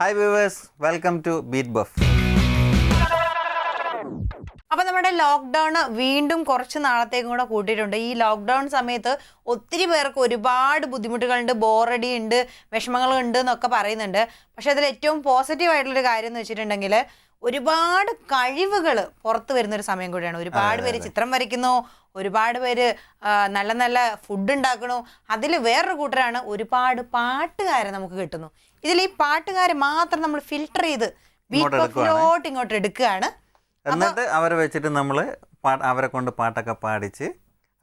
Hi viewers welcome to beat buff അപ്പൊ നമ്മുടെ lockdown വീണ്ടും കുറച്ച് നാളത്തേക്കും കൂടെ കൂട്ടിയിട്ടുണ്ട്. ഈ ലോക്ക്ഡൌൺ സമയത്ത് ഒത്തിരി പേർക്ക് ഒരുപാട് ബുദ്ധിമുട്ടുകളുണ്ട് ബോറടി ഉണ്ട് വിഷമങ്ങളുണ്ട് എന്നൊക്കെ പറയുന്നുണ്ട്. പക്ഷെ അതിൽ ഏറ്റവും പോസിറ്റീവ് ആയിട്ടുള്ളൊരു കാര്യം എന്ന് വെച്ചിട്ടുണ്ടെങ്കിൽ ഒരുപാട് കഴിവുകൾ പുറത്തു വരുന്ന ഒരു സമയം കൂടിയാണ്. ഒരുപാട് പേര് ചിത്രം വരയ്ക്കുന്നു ഒരുപാട് പേര് നല്ല നല്ല ഫുഡ് ഉണ്ടാക്കണു അതിൽ വേറൊരു കൂട്ടരാണ് ഒരുപാട് പാട്ടുകാരെ നമുക്ക് കിട്ടുന്നു. ഇതിൽ ഈ പാട്ടുകാരെ മാത്രം നമ്മൾ ഫിൽട്ടർ ചെയ്ത് എടുക്കുവാണ്. ഇങ്ങോട്ട് എടുക്കുകയാണ്. എന്നിട്ട് അവരെ വെച്ചിട്ട് നമ്മൾ അവരെ കൊണ്ട് പാട്ടൊക്കെ പാടിച്ച്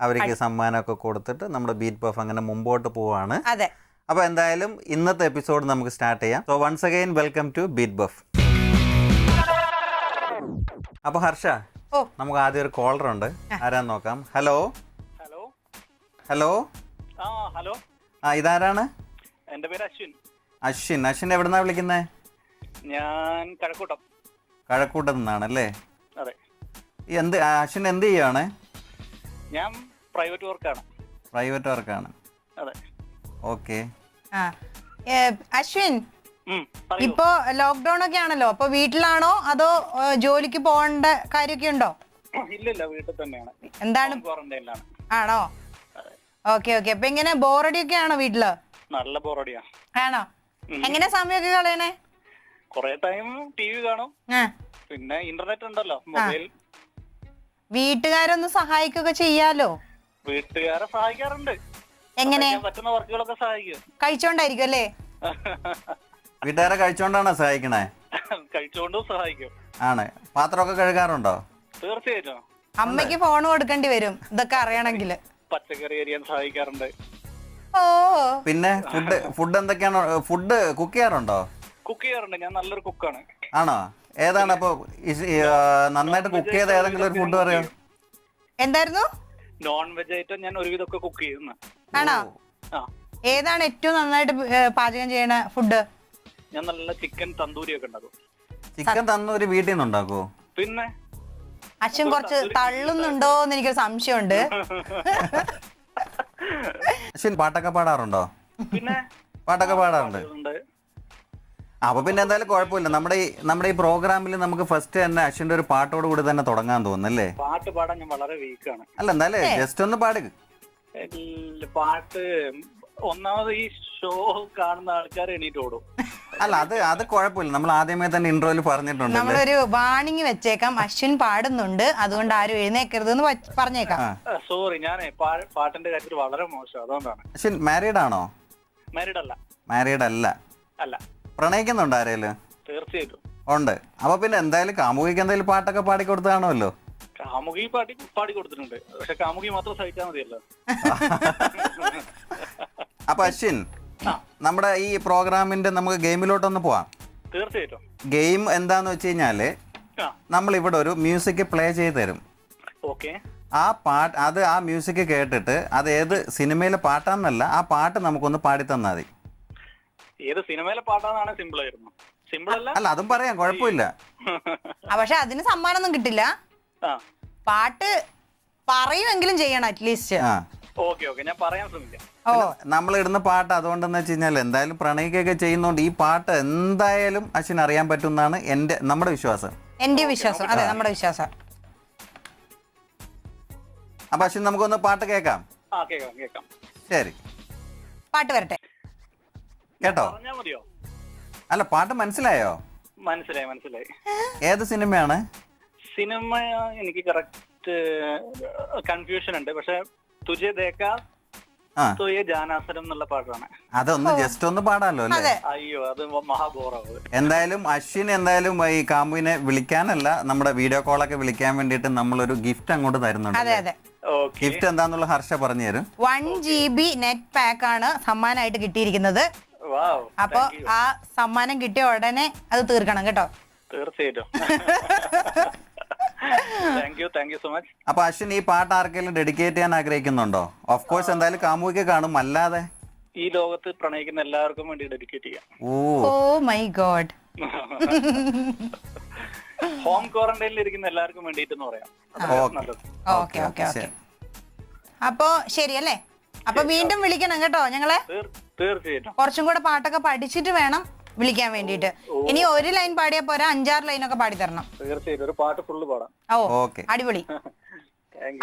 അവർക്ക് സമ്മാനമൊക്കെ കൊടുത്തിട്ട് നമ്മുടെ ബീറ്റ് പഫ് അങ്ങനെ മുമ്പോട്ട് പോവാണ്. അതെ. അപ്പോൾ എന്തായാലും ഇന്നത്തെ എപ്പിസോഡ് നമുക്ക് സ്റ്റാർട്ട് ചെയ്യാം. So once again welcome to beat buff അപ്പോൾ ഹർഷ ഓ. നമുക്ക് ആദ്യം ഒരു കോളർ ഉണ്ട്. ആരാന്ന് നോക്കാം. ഹലോ ഹലോ ഹലോ ആ ഹലോ ആ ഇതാരാണ്? എന്റെ പേര് അശ്വിൻ. അശ്വിൻ. അശ്വിൻ എവിടുന്നാ വിളിക്കുന്നേ? ഞാൻ കഴക്കൂട്ടം. കഴക്കൂട്ടം നിന്നാണ് അല്ലേ? അതെ. എന്ത് അശ്വിൻ എന്ത് ചെയ്യാണ് ഞാൻ പ്രൈവറ്റ് വർക്കാണ് പ്രൈവറ്റ് വർക്കാണ് അതെ. ഓക്കെ ആ. അശ്വിൻ ഇപ്പോ ലോക്ക്ഡൌൺ ഒക്കെ ആണല്ലോ. അപ്പൊ വീട്ടിലാണോ അതോ ജോലിക്ക് പോകേണ്ട കാര്യമൊക്കെ ഉണ്ടോ? ഇല്ല ഇല്ല വീട്ടിൽ തന്നെയാണ്. എന്താണ്? ക്വാറന്റൈനിലാണ് ആണോ? Okay okay. അപ്പൊ എങ്ങനെ ബോറടി ഒക്കെ ആണോ വീട്ടിൽ? നല്ല ബോറടിയാ. ആണോ? എങ്ങനെ സമയമൊക്കെ കളയണേ? കൊറേ ടൈം ടി വി കാണും. പിന്നെ ഇന്റർനെറ്റ് ഉണ്ടല്ലോ മൊബൈൽ വീട്ടുകാരൊന്ന് സഹായിക്കൊക്കെ ചെയ്യാലോ? വീട്ടുകാരെ സഹായിക്കാറുണ്ട്. എങ്ങനെ? പറ്റുന്ന വർക്കുകളൊക്കെ സഹായിക്കും. കഴിച്ചോണ്ടായിരിക്കും അല്ലേ? വീട്ടുകാരെ കഴിച്ചോണ്ടാണോ സഹായിക്കണേ? കഴിച്ചോണ്ടും സഹായിക്കും. ആണ്. പാത്രമൊക്കെ കഴുകാറുണ്ടോ? തീർച്ചയായിട്ടും. അമ്മയ്ക്ക് ഫോൺ കൊടുക്കേണ്ടി വരും. ഇതൊക്കെ അറിയണമെങ്കിൽ പച്ചക്കറി അരിയാൻ സഹായിക്കാറുണ്ട്. ഓ. പിന്നെ ഫുഡ് ഫുഡ് എന്തൊക്കെയാണ്? ഫുഡ് കുക്ക് ചെയ്യാറുണ്ടോ? കുക്ക് ചെയ്യാറുണ്ട്. ഞാൻ നല്ലൊരു കുക്കാണ് ആണോ. ഏതാണ് അപ്പൊ നന്നായിട്ട് കുക്ക് ചെയ്ത ഏതെങ്കിലും ഒരു ഫുഡ് പറയോ. എന്തായിരുന്നു? നോൺ വെജ് ഐറ്റം ഞാൻ ഒരുവിധമൊക്കെ കുക്ക് ചെയ്യുന്നു. ആണോ? ആ. ഏതാണ് ഏറ്റവും നന്നായിട്ട് പാചകം ചെയ്യണ ഫുഡ് ഞാൻ നല്ല ചിക്കൻ തന്തൂരി ഒക്കെ ഉണ്ടാക്കും. ചിക്കൻ തന്നൂരി ഒരു വീട്ടിൽ നിന്ന് ഉണ്ടാക്കുവോ പിന്നെ അച്ഛൻ കുറച്ച് തള്ളുന്നുണ്ടോ എന്ന് എനിക്കൊരു സംശയമുണ്ട്. അശ്വിൻ പാട്ടൊക്കെ പാടാറുണ്ടോ? പിന്നെ പാട്ടൊക്കെ പാടാറുണ്ട്. ഉണ്ട് അപ്പൊ പിന്നെ എന്തായാലും കുഴപ്പമില്ല. നമ്മുടെ ഈ നമ്മുടെ ഈ പ്രോഗ്രാമിൽ നമുക്ക് ഫസ്റ്റ് തന്നെ അശ്വിന്റെ ഒരു പാട്ടോട് കൂടി തന്നെ തുടങ്ങാൻ തോന്നുന്നല്ലേ? പാട്ട് പാടാൻ ഞാൻ വളരെ വീക്കാണ് അല്ല എന്തായാലും ജസ്റ്റ് ഒന്ന് പാടുക പാട്ട് ഒന്നാമത് ഈ ഷോ കാണുന്ന ആൾക്കാർ എണീറ്റ് ഓടും. അല്ല അത് അത് കുഴപ്പമില്ല. നമ്മൾ ആദ്യമേ തന്നെ ഇൻട്രോയിൽ പറഞ്ഞിട്ടുണ്ട് നമ്മളൊരു വാണിങ് വെച്ചേക്കാം. അശ്വിൻ പാടുന്നുണ്ട്. അതുകൊണ്ട് ആരും എഴുന്നേക്കരുത് എന്ന് പറഞ്ഞേക്കാം. സോറി ഞാൻ പാട്ടിന്റെ കാര്യത്തിൽ വളരെ മോശം. അതുകൊണ്ടാണ്. അശ്വിൻ മാരീഡ് ആണോ? മാരീഡ് അല്ല. മാരീഡ് അല്ല. അല്ല. പ്രണയിക്കുന്നുണ്ട് ആരേലും? തീർച്ചയായിട്ടും. ഉണ്ട്. അപ്പൊ പിന്നെ എന്തായാലും കാമുകിക്ക് എന്തായാലും പാട്ടൊക്കെ പാടി പാടിക്കൊടുത്താണല്ലോ കാമുകി പാടി പാടി കൊടുത്തിട്ടുണ്ട്. പക്ഷെ കാമുകി മാത്രം സഹിച്ചാൽ മതിയല്ലോ. അപ്പൊ അശ്വിൻ. നമ്മുടെ ഈ പ്രോഗ്രാമിന്റെ നമുക്ക് ഗെയിമിലോട്ടൊന്ന് പോവാം. തീർച്ചയായിട്ടും. ഗെയിം എന്താന്ന് വെച്ച് കഴിഞ്ഞാൽ നമ്മൾ ഇവിടെ ഒരു മ്യൂസിക് പ്ലേ ചെയ്ത് തരും. ഓക്കെ. ആ പാട്ട് അത് ആ മ്യൂസിക് കേട്ടിട്ട് അത് ഏത് സിനിമയിലെ പാട്ടാന്നല്ല ആ പാട്ട് നമുക്കൊന്ന് പാടി തന്നാൽ മതി. ഏത് സിനിമയിലെ സിമ്പിൾ ആയിരുന്നു. സിമ്പിൾ അല്ല? അല്ല അതും പറയാം കുഴപ്പമില്ല. ആ, പക്ഷെ അതിന് സമ്മാനമൊന്നും കിട്ടില്ല. ആ. പാട്ട് പറയുമെങ്കിലും ചെയ്യണം അറ്റ്ലീസ്റ്റ് ആ. Okay okay. ഞാൻ പറയാൻ ശ്രമിക്കാം. ഓ. നമ്മൾ ഇടുന്ന പാട്ട് അതുകൊണ്ടെന്ന് വെച്ച് കഴിഞ്ഞാൽ എന്തായാലും പ്രണയിക്കൊക്കെ ചെയ്യുന്നോണ്ട് ഈ പാട്ട് എന്തായാലും അശ്വിൻ അറിയാൻ പറ്റുന്നതാണ് എന്റെ എന്റെ നമ്മുടെ വിശ്വാസം. എന്റെ വിശ്വാസം. അതെ നമ്മുടെ വിശ്വാസം. അപ്പൊ അശ്വിൻ നമുക്കൊന്ന് പാട്ട് കേൾക്കാം. ആ കേൾക്കാം ശരി. പാട്ട് വരട്ടെ. കേട്ടോ? പറഞ്ഞാ മതിയോ? അല്ല പാട്ട് മനസ്സിലായോ? മനസ്സിലായി മനസ്സിലായി. ഏത് സിനിമയാണ്? സിനിമ എനിക്ക് കറക്റ്റ് കൺഫ്യൂഷൻ ഉണ്ട്. പക്ഷെ തുജെ ദേക്കാ ആ. തുയെ ജാനാസനം എന്നുള്ള പാട്ടാണ്. അതൊന്ന് ജസ്റ്റ് ഒന്ന് പാടാലോ അല്ലേ? അയ്യോ അത് മഹാബോറാവ് എന്തായാലും അശ്വിൻ എന്തായാലും ഈ കാമ്പുവിനെ വിളിക്കാനല്ല നമ്മുടെ വീഡിയോ കോളൊക്കെ വിളിക്കാൻ വേണ്ടിയിട്ട് നമ്മളൊരു ഗിഫ്റ്റ് അങ്ങോട്ട് തരുന്നുണ്ട് അതെ അതെ. ഓക്കെ. ഗിഫ്റ്റ് എന്താന്നുള്ള ഹർഷ പറഞ്ഞു തരും. One G B net pack ആണ് സമ്മാനമായിട്ട് കിട്ടിയിരിക്കുന്നത്. വാവ്. അപ്പൊ ആ സമ്മാനം കിട്ടിയ ഉടനെ അത് തീർക്കണം കേട്ടോ. തീർച്ചയായിട്ടും. Thank you thank you so much അപ്പൊ അശ്വിൻ ഈ പാട്ട് ആർക്കെങ്കിലും ഡെഡിക്കേറ്റ് ചെയ്യാൻ ആഗ്രഹിക്കുന്നുണ്ടോ? ഓഫ് കോഴ്സ് എന്തായാലും കാമുകിക്ക് കാണും അല്ലാതെ. ഈ ലോകത്ത് പ്രണയിക്കുന്ന എല്ലാവർക്കും വേണ്ടി ഡെഡിക്കേറ്റ് ചെയ്യാം. ഓ. Oh my God. ഹോം ക്വാറന്റൈനിൽ ഇരിക്കുന്ന എല്ലാവർക്കും വേണ്ടിയിട്ട് പറയാം. അതാണ് ഓക്കെ. നല്ലത്. ഓക്കെ ഓക്കെ ഓക്കെ അപ്പോ ശരിയല്ലേ അപ്പൊ വീണ്ടും വിളിക്കണം കേട്ടോ ഞങ്ങളെ. തീർ- തീർച്ചയായിട്ടും. കുറച്ചും കൂടെ പാട്ടൊക്കെ പഠിച്ചിട്ട് വേണം. വിളിക്കാൻ വേണ്ടിട്ട് ഇനി ഒരു ലൈൻ പാടിയാ പോരാ അഞ്ചാറ് ലൈൻ ഒക്കെ പാടി തരണം. തീർച്ചയായിട്ടും ഒരു പാട്ട് ഫുള്ള് പാടാം. ഓ ഓക്കെ. അടിപൊളി.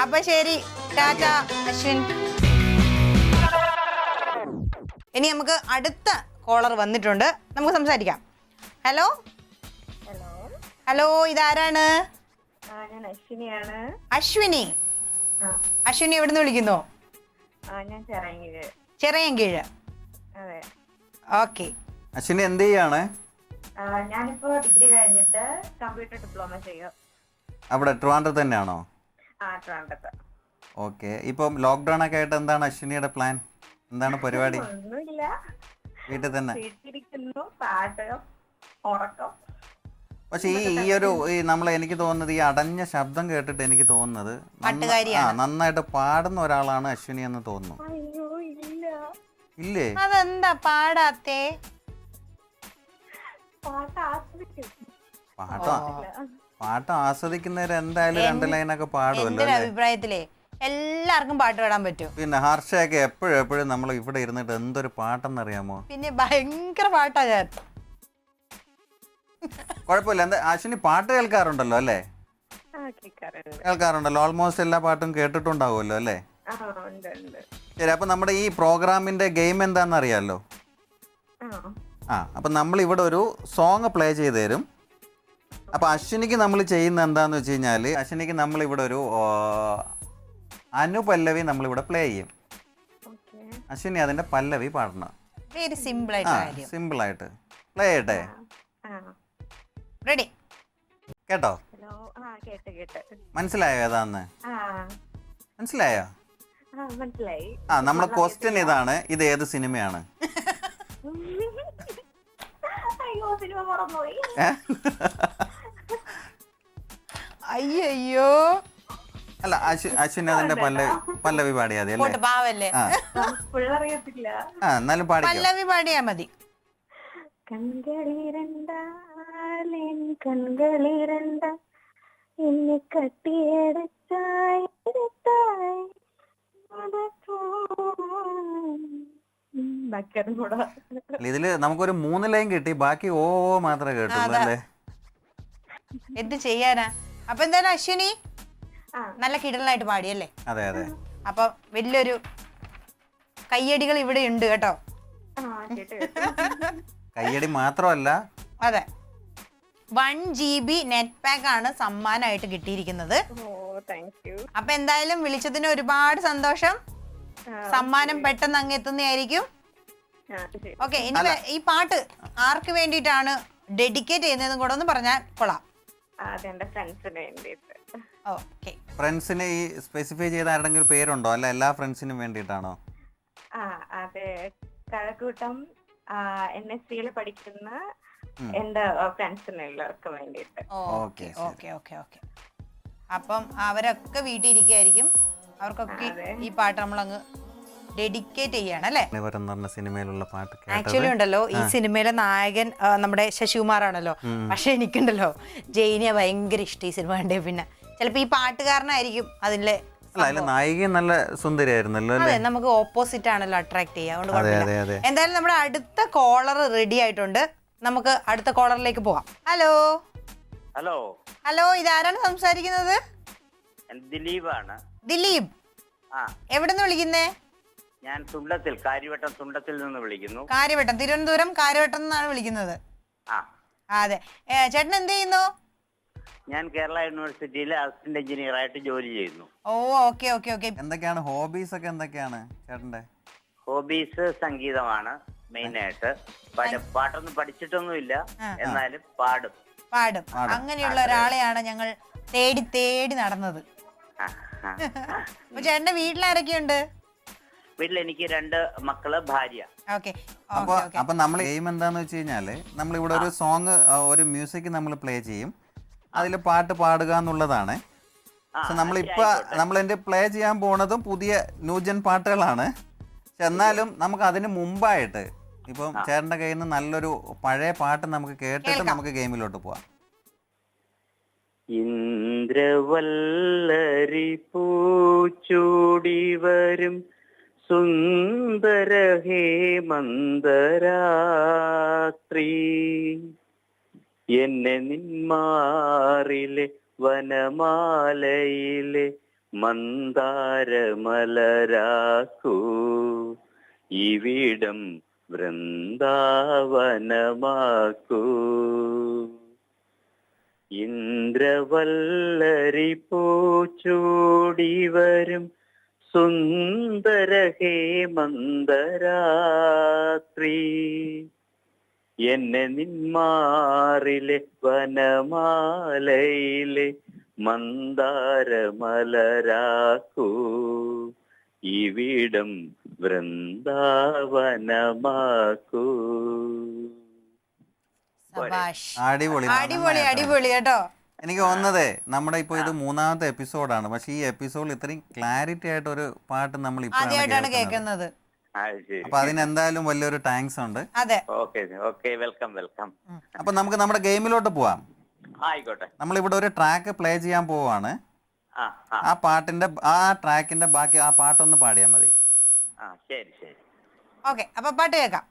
അപ്പൊ ശരി ടാറ്റ അശ്വിൻ. ഇനി നമുക്ക് അടുത്ത കോളർ വന്നിട്ടുണ്ട്. നമുക്ക് സംസാരിക്കാം. ഹലോ ഹലോ ഹലോ ഇതാരാണ്? അശ്വിനിയാണ്. അശ്വിനി. ആ. അശ്വിനി എവിടുന്ന് വിളിക്കുന്നു? ആ ഞാൻ ചിറങ്ങിയത് ചിറയൻകീഴ് അതെ. ഓക്കെ. അശ്വിനി എന്ത് ചെയ്യാണ്? ഞാനിപ്പോ ഡിഗ്രി കഴിഞ്ഞിട്ട് കമ്പ്യൂട്ടർ ഡിപ്ലോമ ചെയ്യും. അവിടെ ട്രിവാൻഡ്രത്ത് തന്നെയാണോ? ആ ട്രിവാൻഡ്രത്ത്. ഓക്കെ. ഇപ്പം ലോക്ക്ഡൗൺ ഒക്കെ ആയിട്ട് എന്താണ് അശ്വിനിയുടെ പ്ലാൻ എന്താണ് പരിപാടി? ഒന്നുമില്ല. വീട്ടിൽ തന്നെ. വീട്ടിലിരിക്കുന്നു പാട്ട് ഉറക്കം. പക്ഷെ ഈ ഈ ഒരു ഈ നമ്മൾ എനിക്ക് തോന്നുന്നത് ഈ അടഞ്ഞ ശബ്ദം കേട്ടിട്ട് എനിക്ക് തോന്നുന്നത് നന്ന- ആ നന്നായിട്ട് പാടുന്ന ഒരാളാണ് അശ്വിനി എന്ന് തോന്നുന്നു. അയ്യോ ഇല്ല. ഇല്ലേ? അതെന്താ പാടാത്തേ? പാട്ട് ആസ്വദിക്കും. പാട്ട് പാട്ട് ആസ്വദിക്കുന്നവര് എന്തായാലും രണ്ട് ലൈനൊക്കെ പാടുമല്ലോ എന്റെ അഭിപ്രായത്തിലേ എല്ലാവർക്കും പാട്ട് പാടാൻ പറ്റും. പിന്നെ ഹർഷയൊക്കെ എപ്പോഴും എപ്പോഴും നമ്മൾ ഇവിടെ ഇരുന്നിട്ട് എന്തൊരു പാട്ടെന്നറിയാമോ? പിന്നെ ഭയങ്കര പാട്ടാ ഞാൻ. കുഴപ്പമില്ല. എന്താ അശ്വിനി പാട്ട് കേൾക്കാറുണ്ടല്ലോ അല്ലേ? കേൾക്കാറുണ്ട്. കേൾക്കാറുണ്ടല്ലോ. ഓൾമോസ്റ്റ് എല്ലാ പാട്ടും കേട്ടിട്ടുണ്ടാവുമല്ലോ അല്ലേ? ആ ഉണ്ട് ഉണ്ട്. ശരി അപ്പൊ നമ്മുടെ ഈ പ്രോഗ്രാമിന്റെ ഗെയിം എന്താണെന്ന് അറിയാമല്ലോ ആ അപ്പം നമ്മൾ ഇവിടെ ഒരു സോങ് പ്ലേ ചെയ്ത് തരും. അപ്പം അശ്വിനിക്ക് നമ്മൾ ചെയ്യുന്ന എന്താണെന്ന് വെച്ച് കഴിഞ്ഞാൽ അശ്വിനിക്ക് നമ്മളിവിടെ ഒരു അനു അനുപല്ലവി നമ്മളിവിടെ പ്ലേ ചെയ്യും. അശ്വിനി അതിന്റെ പല്ലവി പാടണം. സിമ്പിൾ ആയിട്ട് പ്ലേ ചെയ്യട്ടെ? റെഡി കേട്ടോ? മനസ്സിലായോ ഏതാന്ന്? മനസ്സിലായോ? ആ നമ്മളെ ക്വസ്റ്റ്യൻ ഇതാണ്. ഇത് ഏത് സിനിമയാണ് സിനിമ മറന്നുപോയി? അയ്യോ അല്ല അശ്വ അശ്വിനി അതിന്റെ പല്ലവി പല്ലവി പാടിയാ മതി അല്ലേ പാവല്ലേ? ആ. ആ എന്നാലും പാടി പല്ലവി പാടിയാ മതി. കൺകളിരണ്ടാലേൻ കൺകളിരണ്ട. എന്നെ കൂടെ ഇതിൽ നമുക്കൊരു മൂന്ന് ലൈൻ കിട്ടി. ബാക്കി ഓ മാത്രം മാത്രമേ കേട്ടുള്ളൂ അല്ലേ? എന്ത് ചെയ്യാനാ? അപ്പൊ എന്തായാലും അശ്വിനി? ആ. നല്ല കിടലായിട്ട് പാടിയല്ലേ? അതെ അതെ. അപ്പൊ വലിയൊരു കയ്യടികൾ ഇവിടെ ഉണ്ട് കേട്ടോ. കയ്യടി മാത്രമല്ല. അതെ. One G B net pack ആണ് സമ്മാനമായിട്ട് കിട്ടിയിരിക്കുന്നത്. അപ്പൊ എന്തായാലും വിളിച്ചതിന് ഒരുപാട് സന്തോഷം. സമ്മാനം പെട്ടെന്ന് അങ്ങ് എത്തുന്നതായിരിക്കും. ഓക്കെ ഇനി ഈ പാട്ട് ആർക്ക് വേണ്ടിയിട്ടാണ് ഡെഡിക്കേറ്റ് ചെയ്യുന്നതെന്നും കൂടെ ഒന്ന് പറഞ്ഞാൽ കൊള്ളാം. ഫ്രണ്ട്സിന് വേണ്ടിയിട്ട്. ഓക്കെ. ഫ്രണ്ട്സിന് ഈ സ്പെസിഫൈ ചെയ്ത ആരുടെങ്കിലും പേരുണ്ടോ? അല്ല എല്ലാ ഫ്രണ്ട്സിനും വേണ്ടിയിട്ടാണോ? ആ അതെ. കഴക്കൂട്ടം എൻ എസ് സിയിൽ പഠിക്കുന്ന എന്റെ ഫ്രണ്ട്സിന് എല്ലാവർക്കും വേണ്ടിയിട്ട്. ഓക്കെ ഓക്കെ ഓക്കെ ഓക്കെ അപ്പം അവരൊക്കെ വീട്ടിൽ ഇരിക്കുകയായിരിക്കും അവർക്കൊക്കെ ഈ പാട്ട് നമ്മൾ അങ്ങ് ഡെഡിക്കേറ്റ് ചെയ്യാണ് അല്ലേ? പറഞ്ഞ സിനിമയിലുള്ള പാട്ട് ആക്ച്വലി ഉണ്ടല്ലോ ഈ സിനിമയിലെ നായകൻ നമ്മുടെ ശശികുമാറാണല്ലോ. പക്ഷെ എനിക്കുണ്ടല്ലോ ജയിനിയെ ഭയങ്കര ഇഷ്ടം ഈ സിനിമ കണ്ടേ പിന്നെ. ചിലപ്പോ ഈ പാട്ടുകാരനായിരിക്കും അതിലെ നായിക നല്ല സുന്ദരിയായിരുന്നല്ലോ അതെ അല്ലേ നമുക്ക് ഓപ്പോസിറ്റ് ആണല്ലോ അട്രാക്ട് ചെയ്യുക അതുകൊണ്ട് എന്തായാലും നമ്മുടെ അടുത്ത കോളർ റെഡി ആയിട്ടുണ്ട്. നമുക്ക് അടുത്ത കോളറിലേക്ക് പോവാം. ഹലോ ഹലോ ഹലോ ഇതാരാണ് സംസാരിക്കുന്നത്? ദിലീപാണ്. ദിലീപ് ആ. എവിടെ നിന്ന് വിളിക്കുന്നേ? ഞാൻ തുണ്ടത്തിൽ കാര്യവട്ടം തുണ്ടത്തിൽ നിന്ന് വിളിക്കുന്നു. കാര്യവട്ടം തിരുവനന്തപുരം കാര്യവട്ടം എന്നാണ് വിളിക്കുന്നത്. അതെ. ചേട്ടൻ എന്ത് ചെയ്യുന്നു? ഞാൻ കേരള യൂണിവേഴ്സിറ്റിയിലെ അസിസ്റ്റന്റ് എഞ്ചിനീയർ ആയിട്ട് ജോലി ചെയ്യുന്നു. ഓ ഓക്കെ ഓക്കെ ഓക്കെ. എന്തൊക്കെയാണ് ഹോബീസ് ഒക്കെ എന്തൊക്കെയാണ് ചേട്ടന്റെ ഹോബീസ് സംഗീതമാണ് മെയിൻ ആയിട്ട് പാട്ടൊന്നും പഠിച്ചിട്ടൊന്നുമില്ല. എന്നാലും പാടും. പാടും. അങ്ങനെയുള്ള ഒരാളെയാണ് ഞങ്ങൾ തേടി തേടി നടന്നത്. ചേട്ടന്റെ വീട്ടിലാരൊക്കെയുണ്ട്? വീട്ടിൽ എനിക്ക് രണ്ട് മക്കൾ ഭാര്യ. ഓക്കെ. അപ്പൊ നമ്മൾ ഗെയിം എന്താന്ന് വെച്ച് കഴിഞ്ഞാൽ നമ്മൾ ഇവിടെ ഒരു സോങ് ഒരു മ്യൂസിക് നമ്മൾ പ്ലേ ചെയ്യും. അതിൽ പാട്ട് പാടുക എന്നുള്ളതാണ്. പക്ഷെ നമ്മളിപ്പോ. നമ്മൾ എന്റെ പ്ലേ ചെയ്യാൻ പോണതും പുതിയ ന്യൂജൻ പാട്ടുകളാണ്. പക്ഷെ എന്നാലും നമുക്ക് അതിന് മുമ്പായിട്ട് ഇപ്പം ചേട്ടന്റെ കയ്യിൽ നിന്ന് നല്ലൊരു പഴയ പാട്ട് നമുക്ക് കേട്ടിട്ട്. നമുക്ക് ഗെയിമിലോട്ട് പോവാം. ഇന്ദ്രവല്ലരി പൂച്ചൂടി വരും സുന്ദര ഹേമന്തരാത്രി എന്നെ നിന്മാറിലെ വനമാലയിലെ മന്ദാരമലരാക്കൂ. ഇവിടം വൃന്ദാവനമാക്കൂ. ഇന്ദ്രവല്ലരി പൂച്ചൂടി വരും സുന്ദര ഹേമന്തരാത്രി എന്നെ നിന്മാറിലെ വനമാലയിലെ മന്ദാരമലരാക്കൂ. ഇവിടം വൃന്ദാവനമാക്കൂ. അടിപൊളി. അടിപൊളി അടിപൊളി കേട്ടോ. എനിക്ക് തോന്നുന്നത് നമ്മുടെ ഇപ്പൊ ഇത് മൂന്നാമത്തെ എപ്പിസോഡാണ്. പക്ഷെ ഈ എപ്പിസോഡിൽ ഇത്രയും ക്ലാരിറ്റി ആയിട്ട് ഒരു പാട്ട് നമ്മൾ ആദ്യമായിട്ടാണ് കേൾക്കുന്നത്. അപ്പൊ അതിനെന്തായാലും വലിയൊരു താങ്ക്സ് ഉണ്ട്. അതെ. Okay okay welcome welcome. അപ്പൊ നമുക്ക് നമ്മുടെ ഗെയിമിലോട്ട് പോവാം. ആയിക്കോട്ടെ. നമ്മളിവിടെ ഒരു ട്രാക്ക് പ്ലേ ചെയ്യാൻ പോവാണ്. ആ പാട്ടിന്റെ ആ ട്രാക്കിന്റെ ബാക്കി ആ പാട്ടൊന്ന് പാടിയാൽ മതി. ആ ശരി ശരി. ഓക്കെ അപ്പൊ പാട്ട് കേൾക്കാം.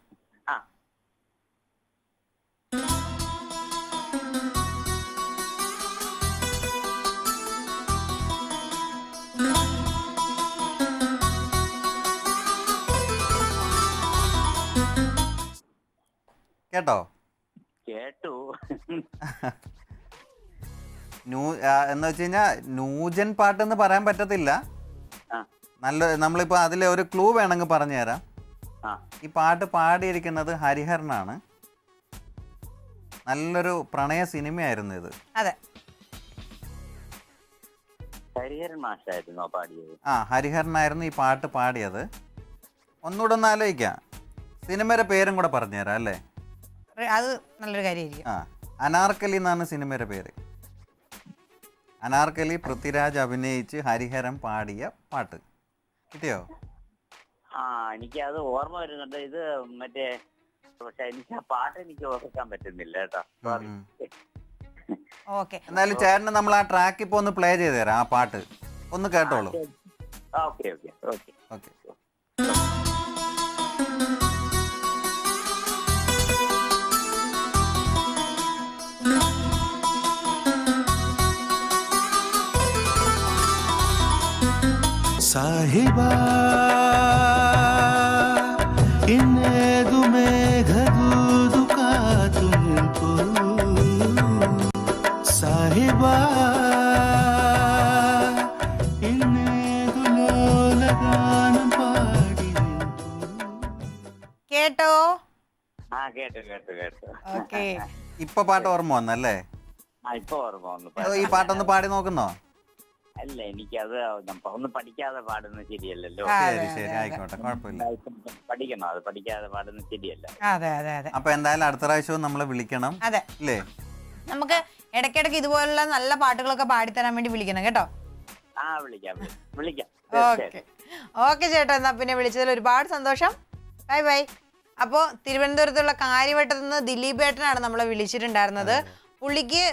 കേട്ടോ? കേട്ടു. ന്യൂ എന്ന് വെച്ച് കഴിഞ്ഞാൽ ന്യൂജൻ പാട്ടെന്ന് പറയാൻ പറ്റത്തില്ല. ആ. നല്ല നമ്മളിപ്പോ അതിലെ ഒരു ക്ലൂ വേണമെങ്കിൽ പറഞ്ഞു തരാം ആ. ഈ പാട്ട് പാടിയിരിക്കുന്നത് ഹരിഹരനാണ്. നല്ലൊരു പ്രണയ സിനിമയായിരുന്നു ഇത്. അതെ. ഹരിഹരൻ മാഷായിരുന്നോ പാടിയത്? ആ ഹരിഹരനായിരുന്നു ഈ പാട്ട് പാടിയത്. ഒന്നുകൂടെ ഒന്ന് ആലോചിക്കാം. സിനിമയുടെ പേരും കൂടെ പറഞ്ഞുതരാം അല്ലേ? അത് നല്ലൊരു കാര്യമായിരിക്കും. ആ അനാർക്കലി എന്നാണ് സിനിമയുടെ പേര്. അനാർക്കലി പൃഥ്വിരാജ് അഭിനയിച്ച് ഹരിഹരൻ പാടിയ പാട്ട്. കിട്ടിയോ? ആ എനിക്ക് അത് ഓർമ്മ വരുന്നുണ്ട്. ഇത് മറ്റേ പക്ഷെ എനിക്ക് ആ പാട്ട് എനിക്ക് ഓർക്കാൻ പറ്റുന്നില്ല കേട്ടോ. സോറി ഉം. ഓക്കെ. എന്തായാലും ചേട്ടന് നമ്മൾ ആ ട്രാക്ക് ഇപ്പൊ ഒന്ന് പ്ലേ ചെയ്ത് തരാം ആ പാട്ട്. ഒന്ന് കേട്ടോളൂ. Okay okay okay. Okay. Sahiba ഇപ്പൊ പാട്ട് ഓർമ്മ വന്നല്ലേ? ഈ പാട്ടൊന്ന് പാടി നോക്കുന്നോ? അല്ല എനിക്കത് ഒന്ന് പഠിക്കാതെ പാടുന്ന ശരിയല്ലല്ലോ ശരി ശരി. ആയിക്കോട്ടെ കുഴപ്പമില്ല. പഠിക്കണം? അത് പഠിക്കാതെ പാടുന്ന ശരിയല്ല അതെ അതെ അതെ. അപ്പൊ എന്തായാലും അടുത്ത പ്രാവശ്യവും നമ്മളെ വിളിക്കണം അതെ. അല്ലേ നമുക്ക് ഇടയ്ക്കിടയ്ക്ക് ഇതുപോലുള്ള നല്ല പാട്ടുകളൊക്കെ പാടിത്തരാൻ വേണ്ടി വിളിക്കണം കേട്ടോ? ആ വിളിക്കാം വിളി- വിളിക്കാം. ഓക്കെ. ഓക്കെ ചേട്ടാ എന്നാ പിന്നെ വിളിച്ചതിൽ ഒരുപാട് സന്തോഷം. Bye bye. അപ്പോൾ തിരുവനന്തപുരത്തുള്ള കാര്യവട്ടത്തു നിന്ന് ദിലീപ് ഏട്ടനാണ് നമ്മളെ വിളിച്ചിട്ടുണ്ടായിരുന്നത്. പുള്ളിക്ക്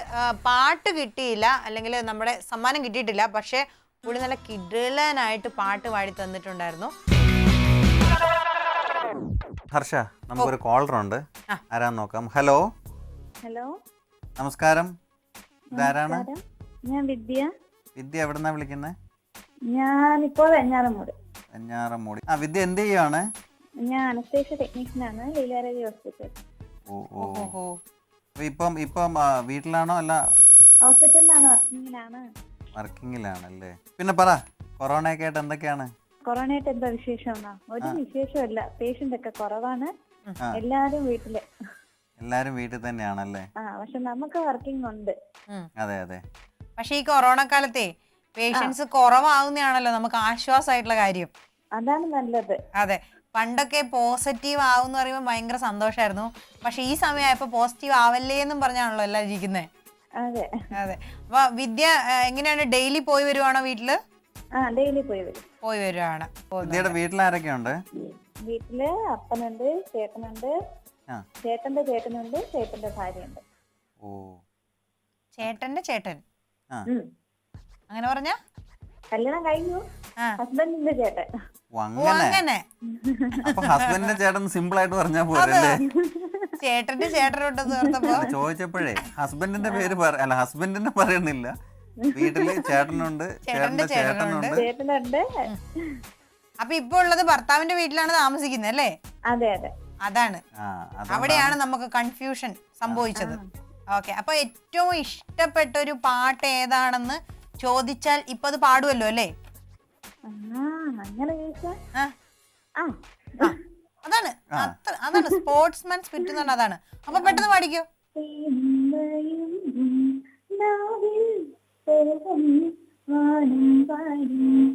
പാട്ട് കിട്ടിയില്ല അല്ലെങ്കിൽ നമ്മുടെ സമ്മാനം കിട്ടിയിട്ടില്ല പക്ഷേ പുള്ളി നല്ല കിടലനായിട്ട് പാട്ട് പാടി തന്നിട്ടുണ്ടായിരുന്നു. ഹർഷ നമുക്കൊരു കോളർ ഉണ്ട്. ആരാന്ന് നോക്കാം. ഹലോ. ഹലോ. നമസ്കാരം. ഇതാരാണ്? ഞാൻ വിദ്യ. വിദ്യ എവിടെന്നാ വിളിക്കുന്നത് ഇപ്പോൾ വെഞ്ഞാറമൂട്. വെഞ്ഞാറമൂട്. ആ വിദ്യ എന്ത് ചെയ്യുവാണ്? ഞാൻ അനസ്തേഷ്യ ടെക്നീഷ്യൻ ആണ് ലീലാരവി ഹോസ്പിറ്റൽ ഓ ഓ. ഇപ്പം ഇപ്പം വീട്ടിലാണോ അല്ല? ഹോസ്പിറ്റലിലാണ്? വർക്കിങ്ങിലാണ്. വർക്കിങ്ങിലാണല്ലേ? പിന്നെ പറ കൊറോണ ഒക്കെ ആയിട്ട് എന്തൊക്കെയാണ്? കൊറോണ ആയിട്ട് എന്താ വിശേഷം ഒരു വിശേഷമല്ല പേഷ്യന്റ് ഒക്കെ കുറവാണ്. എല്ലാരും വീട്ടിൽ. എല്ലാരും വീട്ടിൽ തന്നെയാണല്ലേ? ആ പക്ഷെ നമുക്ക് വർക്കിംഗ് ഉണ്ട്. അതെ അതെ. പക്ഷെ ഈ കൊറോണ കാലത്തെ പേഷ്യൻസ് കുറവാകുന്നതാണല്ലോ നമുക്ക് ആശ്വാസമായിട്ടുള്ള കാര്യം. അതാണ് നല്ലത്. അതെ. പണ്ടൊക്കെ പോസിറ്റീവ് ആവും എന്ന് പറയുമ്പോൾ ഭയങ്കര സന്തോഷമായിരുന്നു പക്ഷെ ഈ സമയമായപ്പോൾ പോസിറ്റീവ് ആവല്ലേ എന്നും പറഞ്ഞാണല്ലോ എല്ലാവരും ഇരിക്കുന്നത് അതെ. അതെ. അപ്പൊ വിദ്യ എങ്ങനെയാണ്? ഡെയിലി പോയി വരുവാണോ വീട്ടിൽ? ഡെയിലി പോയി വരും. പോയി വരുവാണ്. വിദ്യയുടെ വീട്ടിൽ ഉണ്ട് വീട്ടിൽ അപ്പനുണ്ട് ചേട്ടനുണ്ട്. ചേട്ടന്റെ ചേട്ടനുണ്ട് ചേട്ടന്റെ ഭാര്യയുണ്ട്. ഓ. ചേട്ടന്റെ ചേട്ടൻ? ആ. അങ്ങനെ പറഞ്ഞ? കല്യാണം കഴിഞ്ഞു. ഹസ്ബൻഡിന്റെ ചേട്ടൻ. അങ്ങനെ അപ്പൊ ഹസ്ബൻഡിന്റെ ചേട്ടൻ സിമ്പിൾ ആയിട്ട് പറഞ്ഞാ പോരല്ലേ ചേട്ടന്റെ ഓർത്തപ്പോ. ചോദിച്ചപ്പോഴേ ഹസ്ബൻഡിന്റെ പേര് അല്ല ഹസ്ബൻഡിന്റെ പറയുന്നില്ല വീട്ടിൽ ചേട്ടനുണ്ട് ചേട്ടന്റെ ചേട്ടനുണ്ട്. അപ്പൊ ഇപ്പൊ ഉള്ളത് ഭർത്താവിന്റെ വീട്ടിലാണ് താമസിക്കുന്നത് അല്ലേ? അതെ അതെ. അതാണ്. ആ അവിടെയാണ് നമുക്ക് കൺഫ്യൂഷൻ സംഭവിച്ചത്. ഓക്കെ അപ്പൊ ഏറ്റവും ഇഷ്ടപ്പെട്ട ഒരു പാട്ട് ഏതാണെന്ന് ചോദിച്ചാൽ ഇപ്പൊ അത് പാടുമല്ലോ അല്ലേ? അങ്ങനെ ചോദിച്ചാ? ആ, ആ. അതാണ്. അതാണ്. സ്പോർട്സ്മാൻ സ്പിരിറ്റ് എന്ന് പറഞ്ഞാൽ അതാണ്. അപ്പൊ പെട്ടെന്ന് പാടിക്കോ. തേന്മയും നാവിൽ തേൻ വാനം പാടി.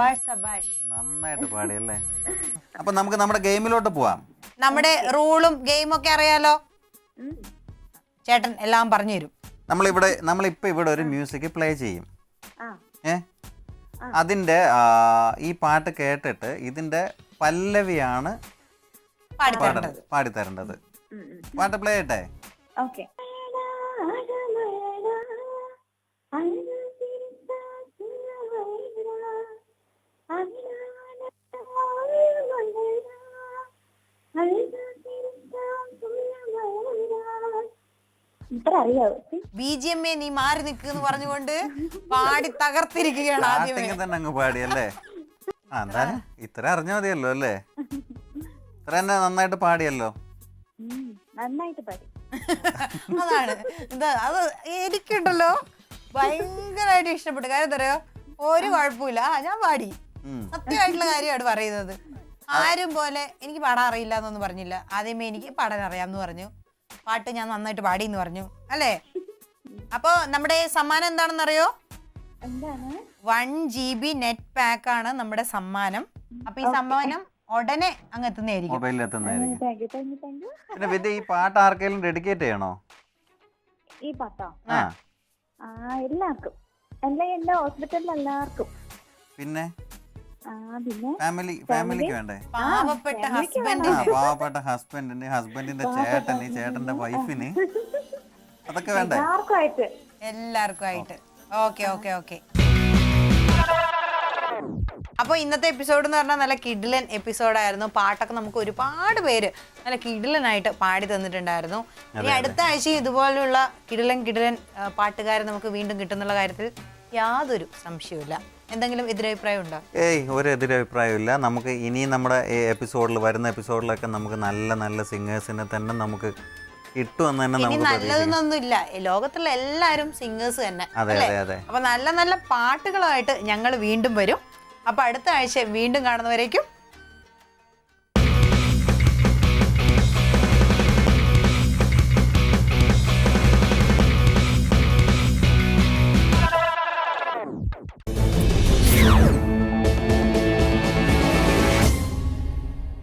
സബാഷ് സബാഷ്. നന്നായിട്ട് പാടിയല്ലേ? അപ്പൊ നമുക്ക് നമ്മുടെ ഗെയിമിലോട്ട് പോവാം. നമ്മുടെ റൂളും ഗെയിമും ഒക്കെ അറിയാലോ? ചേട്ടൻ എല്ലാം പറഞ്ഞു തരും. നമ്മളിവിടെ നമ്മളിപ്പോ ഇവിടെ ഒരു മ്യൂസിക് പ്ലേ ചെയ്യും. ആ. ഏ? അതിന്റെ ഈ പാട്ട് കേട്ടിട്ട് ഇതിന്റെ പല്ലവിയാണ് പാടി തരേണ്ടത് പാടിത്തരേണ്ടത്. പാട്ട് പ്ലേ ചെയ്യട്ടെ? ബി ജി എം എ നീ മാറി നിൽക്കുന്നു പറഞ്ഞുകൊണ്ട് പാടി തകർത്തിരിക്കുകയാണ് ആദ്യമേ. സ്റ്റാർട്ടിങ് തന്നെ അങ്ങ് പാടിയല്ലേ? ആ എന്തായാലും ഇത്ര അറിഞ്ഞാൽ മതിയല്ലോ അല്ലേ? ഇത്ര തന്നെ നന്നായിട്ട് പാടിയല്ലോ. നന്നായിട്ട് പാടി. അതാണ്. ഇത് അത് എനിക്കുണ്ടല്ലോ. ഭയങ്കരമായിട്ട് ഇഷ്ടപ്പെട്ടു. കാര്യം എന്താ ഒരു കുഴപ്പമില്ല. ആ ഞാൻ പാടി. ഉം. സത്യമായിട്ടുള്ള കാര്യമാണ് പറയുന്നത്. ആരും പോലെ എനിക്ക് പാടാൻ അറിയില്ല എന്നൊന്നും പറഞ്ഞില്ല. ആദ്യമേ എനിക്ക് പാടാൻ അറിയാമെന്ന് പറഞ്ഞു. പാട്ട് ഞാൻ നന്നായിട്ട് പാടി എന്ന് പറഞ്ഞു. അല്ലേ? അപ്പോ നമ്മുടെ സമ്മാനം എന്താണെന്നറിയോ? എന്താണ്? One G B net pack ആണ് നമ്മുടെ സമ്മാനം. അപ്പൊ ഈ സമ്മാനം ഉടനെ അങ്ങ് എത്തുന്നതായിരിക്കും. മൊബൈലിൽ എത്തുന്നതായിരിക്കും പിന്നെ വിദ്യ ഈ പാട്ട് ആർക്കെങ്കിലും ഡെഡിക്കേറ്റ് ചെയ്യണോ? ഈ പാട്ടോ? ആ. ആ എല്ലാവർക്കും. എല്ലാ എല്ലാ ഹോസ്പിറ്റലിൽ എല്ലാവർക്കും. പിന്നെ? ഫാമിലി ഫാമിലിക്ക് വേണ്ടേ? പാവപ്പെട്ട ആ പാവപ്പെട്ട ഹസ്ബൻഡിന് ഹസ്ബൻഡിന്റെ ചേട്ടന് ചേട്ടന്റെ വൈഫിന് അതൊക്കെ വേണ്ടേ? എല്ലാവർക്കും ആയിട്ട് എല്ലാവർക്കും ആയിട്ട് ഓക്കെ ഓക്കെ. ഓക്കെ അപ്പോൾ ഇന്നത്തെ എപ്പിസോഡ് എന്ന് പറഞ്ഞാൽ നല്ല കിഡിലൻ എപ്പിസോഡായിരുന്നു പാട്ടൊക്കെ നമുക്ക് ഒരുപാട് പേര് നല്ല കിഡിലനായിട്ട് പാടി തന്നിട്ടുണ്ടായിരുന്നു. ഇനി അടുത്ത ആഴ്ചയും ഇതുപോലെയുള്ള കിഡിലൻ കിഡിലൻ ആ, പാട്ടുകാരെ നമുക്ക് വീണ്ടും കിട്ടുന്നുള്ള കാര്യത്തിൽ യാതൊരു സംശയമില്ല എന്തെങ്കിലും എതിരഭിപ്രായം ഉണ്ടോ ഏയ് ഒരു എതിരഭിപ്രായമില്ല നമുക്ക് ഇനി നമ്മുടെ ഈ എപ്പിസോഡിൽ വരുന്ന എപ്പിസോഡിലൊക്കെ നമുക്ക് നല്ല നല്ല സിംഗേഴ്സിനെ തന്നെ നമുക്ക് കിട്ടുമെന്ന് തന്നെ ഇനി നമുക്ക് ലോകത്തുള്ള എല്ലാരും സിംഗേഴ്സ് തന്നെ അതെ അല്ലേ? അതെ അതെ. അപ്പൊ നല്ല നല്ല പാട്ടുകളായിട്ട് ഞങ്ങൾ വീണ്ടും വരും. അപ്പൊ അടുത്ത ആഴ്ച വീണ്ടും കാണുന്നവരേക്കും